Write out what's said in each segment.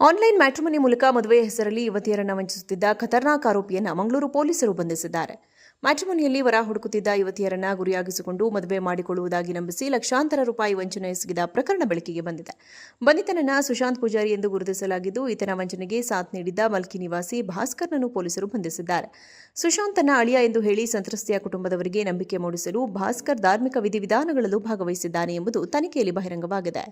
Online matrimony ಮೂಲಕ ಮದುವೆ ಹೆಸರಲ್ಲಿ ಯುವತಿಯರನ್ನು ವಂಚಿಸುತ್ತಿದ್ದ ಖತರ್ನಾಕ್ ಆರೋಪಿಯನ್ನು ಮಂಗಳೂರು ಪೊಲೀಸರು ಬಂಧಿಸಿದ್ದಾರೆ. ಮ್ಯಾಟ್ರಿಮನಿಯಲ್ಲಿ ವರ ಹುಡುಕುತ್ತಿದ್ದ ಯುವತಿಯರನ್ನ ಗುರಿಯಾಗಿಸಿಕೊಂಡು ಮದುವೆ ಮಾಡಿಕೊಳ್ಳುವುದಾಗಿ ನಂಬಿಸಿ ಲಕ್ಷಾಂತರ ರೂಪಾಯಿ ವಂಚನೆ ಎಸಗಿದ ಪ್ರಕರಣ ಬೆಳಕಿಗೆ ಬಂದಿದೆ. ಬಂಧಿತನನ್ನ ಸುಶಾಂತ್ ಪೂಜಾರಿ ಎಂದು ಗುರುತಿಸಲಾಗಿದ್ದು, ಈತನ ವಂಚನೆಗೆ ಸಾಥ್ ನೀಡಿದ್ದ ಮಲ್ಕಿ ನಿವಾಸಿ ಭಾಸ್ಕರ್ನನ್ನು ಪೊಲೀಸರು ಬಂಧಿಸಿದ್ದಾರೆ. ಸುಶಾಂತ್ ತನ್ನ ಅಳಿಯ ಎಂದು ಹೇಳಿ ಸಂತ್ರಸ್ತೆಯ ಕುಟುಂಬದವರಿಗೆ ನಂಬಿಕೆ ಮೂಡಿಸಲು ಭಾಸ್ಕರ್ ಧಾರ್ಮಿಕ ವಿಧಿವಿಧಾನಗಳಲ್ಲೂ ಭಾಗವಹಿಸಿದ್ದಾನೆ ಎಂಬುದು ತನಿಖೆಯಲ್ಲಿ ಬಹಿರಂಗವಾಗಿದೆ.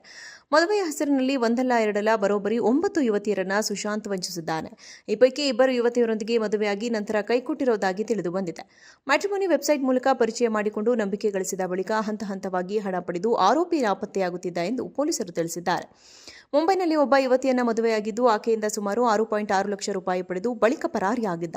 ಮದುವೆಯ ಹೆಸರಿನಲ್ಲಿ ಒಂದಲ್ಲ ಎರಡಲ್ಲ ಬರೋಬ್ಬರಿ ಒಂಬತ್ತು ಯುವತಿಯರನ್ನ ಸುಶಾಂತ್ ವಂಚಿಸಿದ್ದಾನೆ. ಈ ಪೈಕಿ ಇಬ್ಬರು ಯುವತಿಯರೊಂದಿಗೆ ಮದುವೆಯಾಗಿ ನಂತರ ಕೈಕೊಟ್ಟಿರುವುದಾಗಿ ತಿಳಿದು ಬಂದಿದೆ. ಮ್ಯಾಟ್ರಿಮೋನಿ ವೆಬ್ಸೈಟ್ ಮೂಲಕ ಪರಿಚಯ ಮಾಡಿಕೊಂಡು ನಂಬಿಕೆ ಗಳಿಸಿದ ಬಳಿಕ ಹಂತ ಹಂತವಾಗಿ ಹಣ ಪಡೆದು ಆರೋಪಿ ನಾಪತ್ತೆಯಾಗುತ್ತಿದ್ದ ಎಂದು ಪೊಲೀಸರು ತಿಳಿಸಿದ್ದಾರೆ. ಮುಂಬೈನಲ್ಲಿ ಒಬ್ಬ ಯುವತಿಯನ್ನು ಮದುವೆಯಾಗಿದ್ದು ಆಕೆಯಿಂದ ಸುಮಾರು ಆರು ಪಾಯಿಂಟ್ ಆರು ಲಕ್ಷ ರೂಪಾಯಿ ಪಡೆದು ಬಳಿಕ ಪರಾರಿಯಾಗಿದ್ದ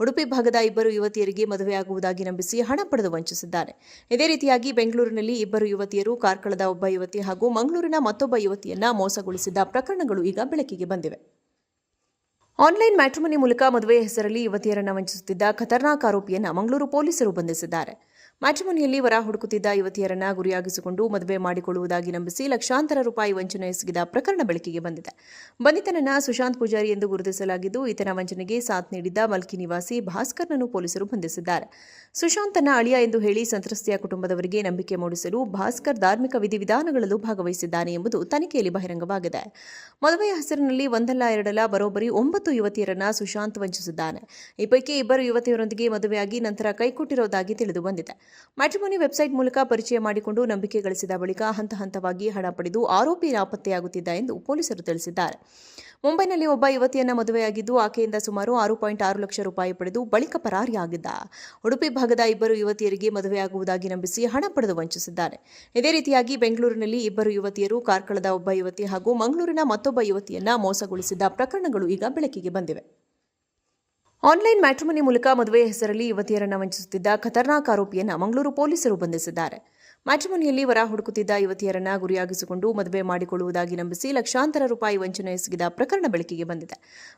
ಉಡುಪಿ ಭಾಗದ ಇಬ್ಬರು ಯುವತಿಯರಿಗೆ ಮದುವೆಯಾಗುವುದಾಗಿ ನಂಬಿಸಿ ಹಣ ಪಡೆದು ವಂಚಿಸಿದ್ದಾನೆ. ಇದೇ ರೀತಿಯಾಗಿ ಬೆಂಗಳೂರಿನಲ್ಲಿ ಇಬ್ಬರು ಯುವತಿಯರು, ಕಾರ್ಕಳದ ಒಬ್ಬ ಯುವತಿ ಹಾಗೂ ಮಂಗಳೂರಿನ ಮತ್ತೊಬ್ಬ ಯುವತಿಯನ್ನ ಮೋಸಗೊಳಿಸಿದ ಪ್ರಕರಣಗಳು ಈಗ ಬೆಳಕಿಗೆ ಬಂದಿವೆ. ಆನ್ಲೈನ್ ಮ್ಯಾಟ್ರಿಮನಿ ಮೂಲಕ ಮದುವೆ ಹೆಸರಲ್ಲಿ ಯುವತಿಯರನ್ನು ವಂಚಿಸುತ್ತಿದ್ದ ಖತರ್ನಾಕ್ ಆರೋಪಿಯನ್ನು ಮಂಗಳೂರು ಪೊಲೀಸರು ಬಂಧಿಸಿದ್ದಾರೆ. ಮ್ಯಾಟ್ರಿಮನಿಯಲ್ಲಿ ವರ ಹುಡುಕುತ್ತಿದ್ದ ಯುವತಿಯರನ್ನ ಗುರಿಯಾಗಿಸಿಕೊಂಡು ಮದುವೆ ಮಾಡಿಕೊಳ್ಳುವುದಾಗಿ ನಂಬಿಸಿ ಲಕ್ಷಾಂತರ ರೂಪಾಯಿ ವಂಚನೆ ಎಸಗಿದ ಪ್ರಕರಣ ಬೆಳಕಿಗೆ ಬಂದಿದೆ. ಬಂಧಿತನನ್ನ ಸುಶಾಂತ್ ಪೂಜಾರಿ ಎಂದು ಗುರುತಿಸಲಾಗಿದ್ದು, ಈತನ ವಂಚನೆಗೆ ಸಾಥ್ ನೀಡಿದ್ದ ಮಲ್ಕಿ ನಿವಾಸಿ ಭಾಸ್ಕರ್ನನ್ನು ಪೊಲೀಸರು ಬಂಧಿಸಿದ್ದಾರೆ. ಸುಶಾಂತನ ಅಳಿಯ ಎಂದು ಹೇಳಿ ಸಂತ್ರಸ್ತೆಯ ಕುಟುಂಬದವರಿಗೆ ನಂಬಿಕೆ ಮೂಡಿಸಲು ಭಾಸ್ಕರ್ ಧಾರ್ಮಿಕ ವಿಧಿವಿಧಾನಗಳಲ್ಲೂ ಭಾಗವಹಿಸಿದ್ದಾನೆ ಎಂಬುದು ತನಿಖೆಯಲ್ಲಿ ಬಹಿರಂಗವಾಗಿದೆ. ಮದುವೆಯ ಹೆಸರಿನಲ್ಲಿ ಒಂದಲ್ಲ ಎರಡಲ್ಲ ಬರೋಬ್ಬರಿ ಒಂಬತ್ತು ಯುವತಿಯರನ್ನ ಸುಶಾಂತ್ ವಂಚಿಸಿದ್ದಾನೆ. ಈ ಪೈಕಿ ಇಬ್ಬರು ಯುವತಿಯರೊಂದಿಗೆ ಮದುವೆಯಾಗಿ ನಂತರ ಕೈಕೊಟ್ಟಿರುವುದಾಗಿ ತಿಳಿದು ಬಂದಿದೆ. ಮ್ಯಾಟ್ರಿಮೋನಿ ವೆಬ್ಸೈಟ್ ಮೂಲಕ ಪರಿಚಯ ಮಾಡಿಕೊಂಡು ನಂಬಿಕೆ ಗಳಿಸಿದ ಬಳಿಕ ಹಂತ ಹಂತವಾಗಿ ಹಣ ಪಡೆದು ಆರೋಪಿ ನಾಪತ್ತೆಯಾಗುತ್ತಿದ್ದ ಎಂದು ಪೊಲೀಸರು ತಿಳಿಸಿದ್ದಾರೆ. ಮುಂಬೈನಲ್ಲಿ ಒಬ್ಬ ಯುವತಿಯನ್ನ ಮದುವೆಯಾಗಿದ್ದು ಆಕೆಯಿಂದ ಸುಮಾರು ಆರು ಪಾಯಿಂಟ್ ಆರು ಲಕ್ಷ ರೂಪಾಯಿ ಪಡೆದು ಬಳಿಕ ಪರಾರಿಯಾಗಿದ್ದ. ಉಡುಪಿ ಭಾಗದ ಇಬ್ಬರು ಯುವತಿಯರಿಗೆ ಮದುವೆಯಾಗುವುದಾಗಿ ನಂಬಿಸಿ ಹಣ ಪಡೆದು ವಂಚಿಸಿದ್ದಾರೆ. ಇದೇ ರೀತಿಯಾಗಿ ಬೆಂಗಳೂರಿನಲ್ಲಿ ಇಬ್ಬರು ಯುವತಿಯರು, ಕಾರ್ಕಳದ ಒಬ್ಬ ಯುವತಿ ಹಾಗೂ ಮಂಗಳೂರಿನ ಮತ್ತೊಬ್ಬ ಯುವತಿಯನ್ನ ಮೋಸಗೊಳಿಸಿದ ಪ್ರಕರಣಗಳು ಈಗ ಬೆಳಕಿಗೆ ಬಂದಿವೆ. ಆನ್ಲೈನ್ ಮ್ಯಾಟ್ರಿಮನಿ ಮೂಲಕ ಮದುವೆ ಹೆಸರಲ್ಲಿ ಯುವತಿಯರನ್ನು ವಂಚಿಸುತ್ತಿದ್ದ ಖತರ್ನಾಕ್ ಆರೋಪಿಯನ್ನ ಮಂಗಳೂರು ಪೊಲೀಸರು ಬಂಧಿಸಿದ್ದಾರೆ. ಮ್ಯಾಟ್ರಿಮನಿಯಲ್ಲಿ ವರ ಹುಡುಕುತ್ತಿದ್ದ ಯುವತಿಯರನ್ನ ಗುರಿಯಾಗಿಸಿಕೊಂಡು ಮದುವೆ ಮಾಡಿಕೊಳ್ಳುವುದಾಗಿ ನಂಬಿಸಿ ಲಕ್ಷಾಂತರ ರೂಪಾಯಿ ವಂಚನೆ ಎಸಗಿದ ಪ್ರಕರಣ ಬೆಳಕಿಗೆ ಬಂದಿದೆ.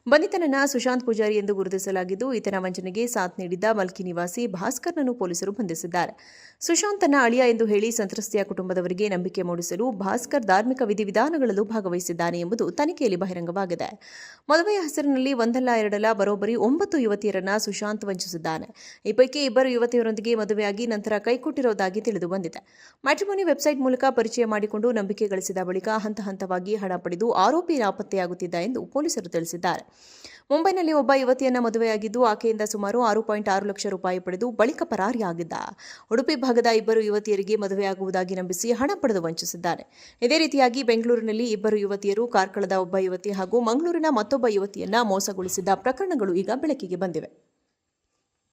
ಬಂಧಿತನನ್ನ ಸುಶಾಂತ್ ಪೂಜಾರಿ ಎಂದು ಗುರುತಿಸಲಾಗಿದ್ದು, ಈತನ ವಂಚನೆಗೆ ಸಾಥ್ ನೀಡಿದ್ದ ಮಲ್ಕಿ ನಿವಾಸಿ ಭಾಸ್ಕರ್ನನ್ನು ಪೊಲೀಸರು ಬಂಧಿಸಿದ್ದಾರೆ. ಸುಶಾಂತ್ ತನ್ನ ಅಳಿಯ ಎಂದು ಹೇಳಿ ಸಂತ್ರಸ್ತೆಯ ಕುಟುಂಬದವರಿಗೆ ನಂಬಿಕೆ ಮೂಡಿಸಲು ಭಾಸ್ಕರ್ ಧಾರ್ಮಿಕ ವಿಧಿವಿಧಾನಗಳಲ್ಲೂ ಭಾಗವಹಿಸಿದ್ದಾನೆ ಎಂಬುದು ತನಿಖೆಯಲ್ಲಿ ಬಹಿರಂಗವಾಗಿದೆ. ಮದುವೆಯ ಹೆಸರಿನಲ್ಲಿ ಒಂದಲ್ಲ ಎರಡಲ್ಲ ಬರೋಬ್ಬರಿ ಒಂಬತ್ತು ಯುವತಿಯರನ್ನ ಸುಶಾಂತ್ ವಂಚಿಸಿದ್ದಾನೆ. ಈ ಪೈಕಿ ಇಬ್ಬರು ಯುವತಿಯರೊಂದಿಗೆ ಮದುವೆಯಾಗಿ ನಂತರ ಕೈಕೊಟ್ಟಿರುವುದಾಗಿ ತಿಳಿದು ಬಂದಿದೆ. ಮ್ಯಾಟ್ರಿಮೋನಿ ವೆಬ್ಸೈಟ್ ಮೂಲಕ ಪರಿಚಯ ಮಾಡಿಕೊಂಡು ನಂಬಿಕೆ ಗಳಿಸಿದ ಬಳಿಕ ಹಂತ ಹಂತವಾಗಿ ಹಣ ಪಡೆದು ಆರೋಪಿ ನಾಪತ್ತೆಯಾಗುತ್ತಿದ್ದ ಎಂದು ಪೊಲೀಸರು ತಿಳಿಸಿದ್ದಾರೆ. ಮುಂಬೈನಲ್ಲಿ ಒಬ್ಬ ಯುವತಿಯನ್ನು ಮದುವೆಯಾಗಿದ್ದು ಆಕೆಯಿಂದ ಸುಮಾರು ಆರು ಪಾಯಿಂಟ್ ಆರು ಲಕ್ಷ ರೂಪಾಯಿ ಪಡೆದು ಬಳಿಕ ಪರಾರಿಯಾಗಿದ್ದ ಉಡುಪಿ ಭಾಗದ ಇಬ್ಬರು ಯುವತಿಯರಿಗೆ ಮದುವೆಯಾಗುವುದಾಗಿ ನಂಬಿಸಿ ಹಣ ಪಡೆದು ವಂಚಿಸಿದ್ದಾನೆ. ಇದೇ ರೀತಿಯಾಗಿ ಬೆಂಗಳೂರಿನಲ್ಲಿ ಇಬ್ಬರು ಯುವತಿಯರು, ಕಾರ್ಕಳದ ಒಬ್ಬ ಯುವತಿ ಹಾಗೂ ಮಂಗಳೂರಿನ ಮತ್ತೊಬ್ಬ ಯುವತಿಯನ್ನ ಮೋಸಗೊಳಿಸಿದ ಪ್ರಕರಣಗಳು ಈಗ ಬೆಳಕಿಗೆ ಬಂದಿವೆ.